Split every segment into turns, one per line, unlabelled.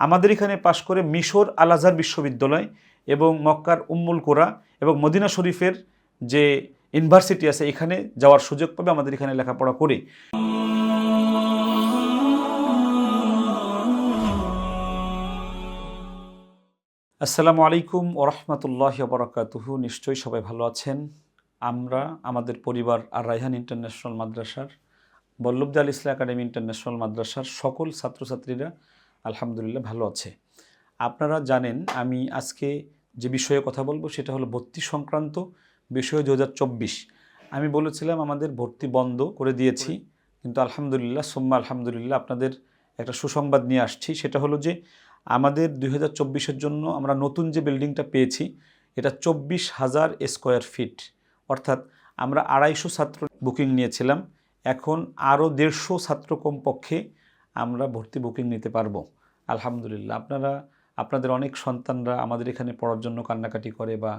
আমাদের এখানে পাশ করে মিশর আল আজহার বিশ্ববিদ্যালয় এবং মক্কার উম্মুল কোরা এবং মদিনা শরীফের যে ইউনিভার্সিটি আছে, এখানে যাওয়ার সুযোগ পাবে আমাদের এখানে লেখাপড়া করে। আসসালামু আলাইকুম ওরহমতুল্লাহ বরকাতুহু। নিশ্চয়ই সবাই ভালো আছেন। আমরা, আমাদের পরিবার আর রায়হান ইন্টারন্যাশনাল মাদ্রাসার বল্লভদাল ইসলা একাডেমি ইন্টারন্যাশনাল মাদ্রাসার সকল ছাত্রছাত্রীরা আলহামদুলিল্লাহ ভালো আছে। আপনারা জানেন আমি আজকে যে বিষয়ে কথা বলব সেটা হলো ভর্তি সংক্রান্ত বিষয় দু হাজার চব্বিশ। আমি বলেছিলাম আমাদের ভর্তি বন্ধ করে দিয়েছি, কিন্তু আলহামদুলিল্লাহ, সোম্মা আলহামদুলিল্লাহ আপনাদের একটা সুসংবাদ নিয়ে আসছি। সেটা হলো যে আমাদের দুই হাজার জন্য আমরা নতুন যে বিল্ডিংটা পেয়েছি, এটা চব্বিশ হাজার স্কোয়ার ফিট। অর্থাৎ আমরা আড়াইশো ছাত্র বুকিং নিয়েছিলাম, এখন আরও দেড়শো ছাত্র কমপক্ষে আমরা ভর্তি বুকিং নিতে পারব। আলহামদুলিল্লাহ, আপনারা, আপনাদের অনেক সন্তানরা আমাদের এখানে পড়ার জন্য কান্নাকাটি করে বা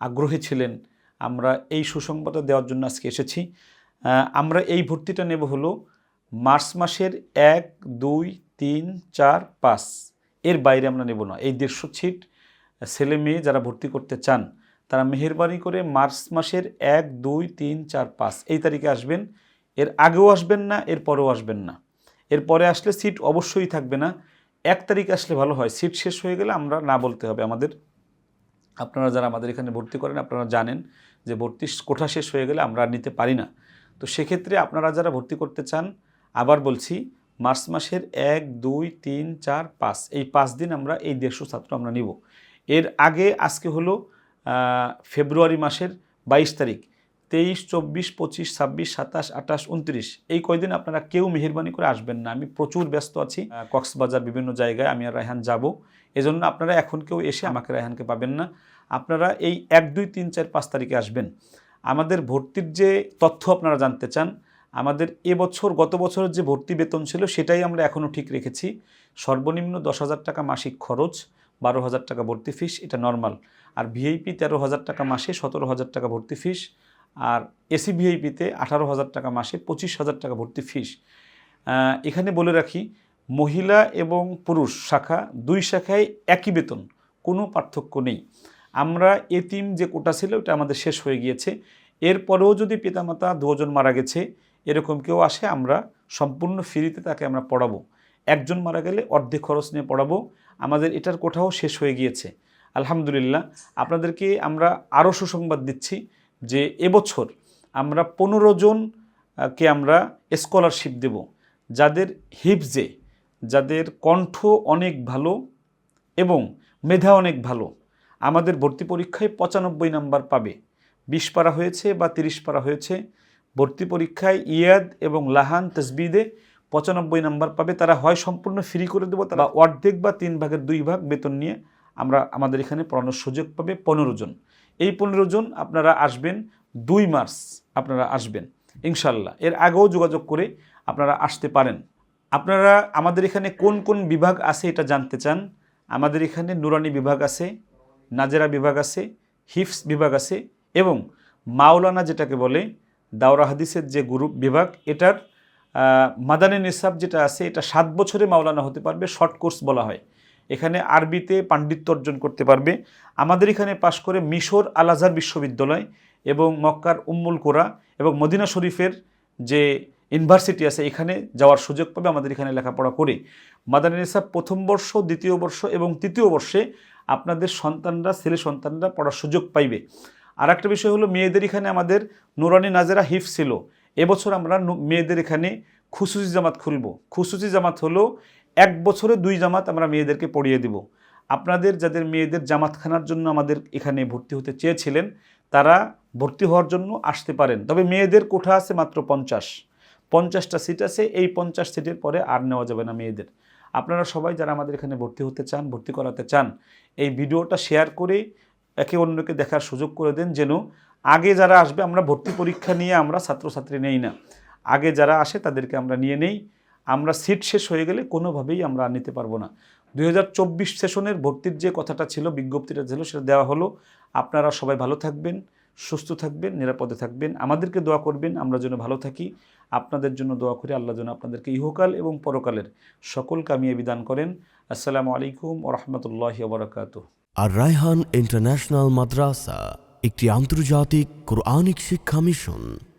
আগ্রহী ছিলেন। আমরা এই সুসংবাদটা দেওয়ার জন্য আজকে এসেছি। আমরা এই ভর্তিটা নেব হলো মার্চ মাসের এক, দুই, তিন, চার, পাঁচ। এর বাইরে আমরা নেব না। এই দেড়শো ছিট ছেলে মেয়ে যারা ভর্তি করতে চান, তারা মেহেরবানি করে মার্চ মাসের এক, দুই, তিন, চার, পাঁচ। এই তারিখে আসবেন। এর আগেও আসবেন না এর পরেও আসবেন না। এর পরে আসলে সিট অবশ্যই থাকবে না। এক তারিখ আসলে ভালো হয়। সিট শেষ হয়ে গেলে আমরা না বলতে হবে আমাদের। আপনারা যারা আমাদের এখানে ভর্তি করেন, আপনারা জানেন যে ভর্তি কোঠা শেষ হয়ে গেলে আমরা নিতে পারি না। তো সেক্ষেত্রে আপনারা যারা ভর্তি করতে চান, আবার বলছি, মার্চ মাসের এক, দুই, তিন, চার, পাঁচ, এই পাঁচ দিন আমরা এই দেড়শো ছাত্র আমরা নিব। এর আগে আজকে হলো ফেব্রুয়ারি মাসের বাইশ তারিখ। তেইশ, চব্বিশ, পঁচিশ, ছাব্বিশ, সাতাশ, আঠাশ উনত্রিশ এই কয়দিন আপনারা কেউ মেহরবানি করে আসবেন না। আমি প্রচুর ব্যস্ত আছি। কক্সবাজার বিভিন্ন জায়গায় আমি আর রায়হান যাব। এজন্য আপনারা এখন কেউ এসে আমাকে রায়হানকে পাবেন না। আপনারা এই এক, দুই, তিন, চার, পাঁচ তারিখে আসবেন। আমাদের ভর্তির যে তথ্য আপনারা জানতে চান, আমাদের এবছর গত বছরের যে ভর্তি বেতন ছিল, সেটাই আমরা এখনও ঠিক রেখেছি। সর্বনিম্ন দশ হাজার টাকা মাসিক খরচ, বারো হাজার টাকা ভর্তি ফিস, এটা নর্মাল। আর ভিআইপি তেরো হাজার টাকা মাসে সতেরো হাজার টাকা ভর্তি ফিস আর এসি ভিআইপিতে আঠারো হাজার টাকা মাসে পঁচিশ হাজার টাকা ভর্তি ফিস। এখানে বলে রাখি, মহিলা এবং পুরুষ শাখা দুই শাখায় একই বেতন, কোনো পার্থক্য নেই। আমরা এতিম যে কোটা ছিল, ওটা আমাদের শেষ হয়ে গিয়েছে। এরপরেও যদি পিতামাতা দুজন মারা গেছে, এরকম কেউ আসে, আমরা সম্পূর্ণ ফ্রিতে তাকে আমরা পড়াবো। একজন মারা গেলে অর্ধেক খরচ নিয়ে পড়াবো। আমাদের এটার কোঠাও শেষ হয়ে গিয়েছে। আলহামদুলিল্লাহ। আপনাদেরকে আমরা আরও সুসংবাদ দিচ্ছি। যে এবছর আমরা পনেরো জনকে আমরা স্কলারশিপ দেব, যাদের হিপজে যাদের কণ্ঠ অনেক ভালো এবং মেধা অনেক ভালো, আমাদের ভর্তি পরীক্ষায় পঁচানব্বই নাম্বার পাবে। বিশ পারা হয়েছে বা তিরিশ পারা হয়েছে, ভর্তি পরীক্ষায় ইয়াদ এবং লাহান তসবিদে পঁচানব্বই নাম্বার পাবে। তারা হয় সম্পূর্ণ ফ্রি করে দেবো, তারা অর্ধেক বা তিন ভাগের দুই ভাগ বেতন নিয়ে আমরা আমাদের এখানে পড়ানোর সুযোগ পাবে পনেরো জন। এই পনেরো জন আপনারা আসবেন, দুই মার্চ আপনারা আসবেন, ইনশাল্লাহ। এর আগেও যোগাযোগ করে আপনারা আসতে পারেন। আপনারা আমাদের এখানে কোন কোন বিভাগ আছে এটা জানতে চান? আমাদের এখানে নুরানি বিভাগ আছে, নাজেরা বিভাগ আছে, হিফস বিভাগ আছে এবং মাওলানা যেটাকে বলে, দাওরা হাদিসের যে গ্রুপ বিভাগ, এটার মাদানী নিসাব যেটা আছে, এটা সাত বছরে মাওলানা হতে পারবে, শর্ট কোর্স বলা হয়। এখানে আরবিতে পাণ্ডিত্য অর্জন করতে পারবে। আমাদের এখানে পাশ করে মিশর আল আজহার বিশ্ববিদ্যালয় এবং মক্কার উম্মুল কোরা এবং মদিনা শরীফের যে ইউনিভার্সিটি আছে, এখানে যাওয়ার সুযোগ পাবে আমাদের এখানে লেখাপড়া করে। মাদানী নিসাব প্রথম বর্ষ, দ্বিতীয় বর্ষ এবং তৃতীয় বর্ষে আপনাদের সন্তানরা, ছেলে সন্তানরা পড়ার সুযোগ পাইবে। আর একটা বিষয় হলো, মেয়েদের এখানে আমাদের নুরানি নাজেরা হিফ ছিল। এবছর আমরা মেয়েদের এখানে খুসুসি জামাত খুলব। খুসুসি জামাত হলো এক বছরে দুই জামাত আমরা মেয়েদেরকে পড়িয়ে দিব। আপনাদের যাদের মেয়েদের জামাতখানার জন্য আমাদের এখানে ভর্তি হতে চেয়েছিলেন, তারা ভর্তি হওয়ার জন্য আসতে পারেন। তবে মেয়েদের কোঠা আছে মাত্র পঞ্চাশ। পঞ্চাশটা সিট আছে, এই পঞ্চাশ সিটের পরে আর নেওয়া যাবে না মেয়েদের। আপনারা সবাই যারা আমাদের এখানে ভর্তি হতে চান, ভর্তি করাতে চান, এই ভিডিওটা শেয়ার করে একে অন্যকে দেখার সুযোগ করে দেন যেন আগে যারা আসবে, আমরা ভর্তি পরীক্ষা নিয়ে আমরা ছাত্রছাত্রী নেই না। আগে যারা আসে তাদেরকে আমরা নিয়ে নেই। আমরা সিট শেষ হয়ে গেলে কোনোভাবেই আমরা নিতে পারব না। দু হাজার চব্বিশ সেশনের ভর্তির যে কথাটা ছিল, বিজ্ঞপ্তিটা ছিল, সেটা দেওয়া হলো। আপনারা সবাই ভালো থাকবেন, সুস্থ থাকবেন, নিরাপদে থাকবেন। আমাদেরকে দোয়া করবেন, আমরা যেন ভালো থাকি। আপনাদের জন্য দোয়া করি, আল্লাহ যেন আপনাদেরকে ইহকাল এবং পরকালের সকল কামিয়ে বিধান করেন। আসসালামু আলাইকুম ওরহমতুল্লাহ বরকাত
আর রায়হান ইন্টারন্যাশনাল মাদ্রাসা, একটি আন্তর্জাতিক কোরআনিক শিক্ষা মিশন।